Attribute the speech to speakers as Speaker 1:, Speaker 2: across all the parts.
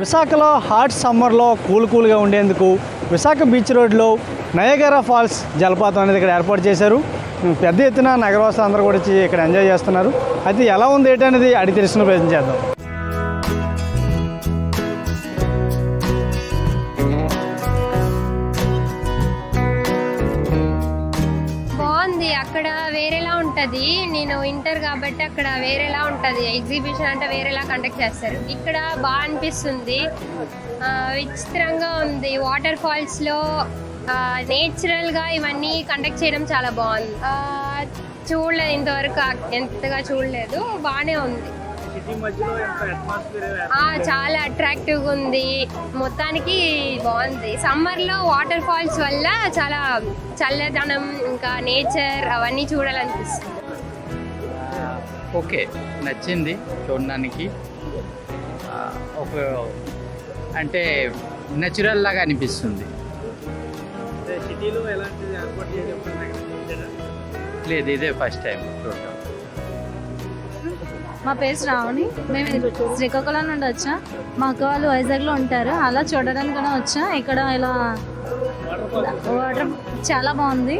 Speaker 1: విశాఖలో హాట్ సమ్మర్లో కూల్ కూల్గా ఉండేందుకు విశాఖ బీచ్ రోడ్లో నయగరా ఫాల్స్ జలపాతం అనేది ఇక్కడ ఏర్పాటు చేశారు. పెద్ద ఎత్తున నగరవాసులు అందరూ కూడా వచ్చి ఇక్కడ ఎంజాయ్ చేస్తున్నారు. అయితే ఎలా ఉంది ఏంటనేది అడిగి తెలుసుకునే ప్రయత్నం చేద్దాం.
Speaker 2: బాగుంది అక్కడ వేరేలా ఉంటది. నేను ఇంటర్ కాబట్టి అక్కడ వేరేలా ఉంటది. ఎగ్జిబిషన్ అంటే వేరేలా కండక్ట్ చేస్తారు. ఇక్కడ బాగా అనిపిస్తుంది. ఆ, విచిత్రంగా ఉంది. వాటర్ ఫాల్స్లో నేచురల్గా ఇవన్నీ కండక్ట్ చేయడం చాలా బాగుంది. చూడలేదు ఇంతవరకు. ఎంతగా చూడలేదు. బాగానే ఉంది. చాలా అట్రాక్టివ్గా ఉంది. మొత్తానికి బాగుంది. సమ్మర్లో వాటర్ ఫాల్స్ వల్ల చాలా చల్లదనం ఇంకా నేచర్ అవన్నీ చూడాలనిపిస్తుంది.
Speaker 3: ఓకే నచ్చింది చూడడానికి. ఆ, ఒక అంటే నచురల్ లాగా అనిపిస్తుంది. లేదు ఇదే ఫస్ట్ టైం చూడటం.
Speaker 4: మా పేరు శ్రావణి. మేము శ్రీకాకుళం నుండి వచ్చా. మా అక్క వాళ్ళు వైజాగ్లో ఉంటారు. అలా చూడడానికి కూడా వచ్చా. ఇక్కడ ఇలా వాటర్ చాలా బాగుంది.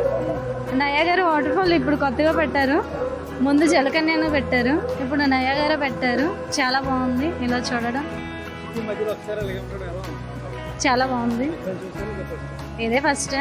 Speaker 4: నయాగారు వాటర్ ఫాల్ ఇప్పుడు కొత్తగా పెట్టారు. ముందు జలకన్యను పెట్టారు. ఇప్పుడు నయాగార పెట్టారు. చాలా బాగుంది. ఇలా చూడడం? చాలా బాగుంది. ఇదే ఫస్ట్.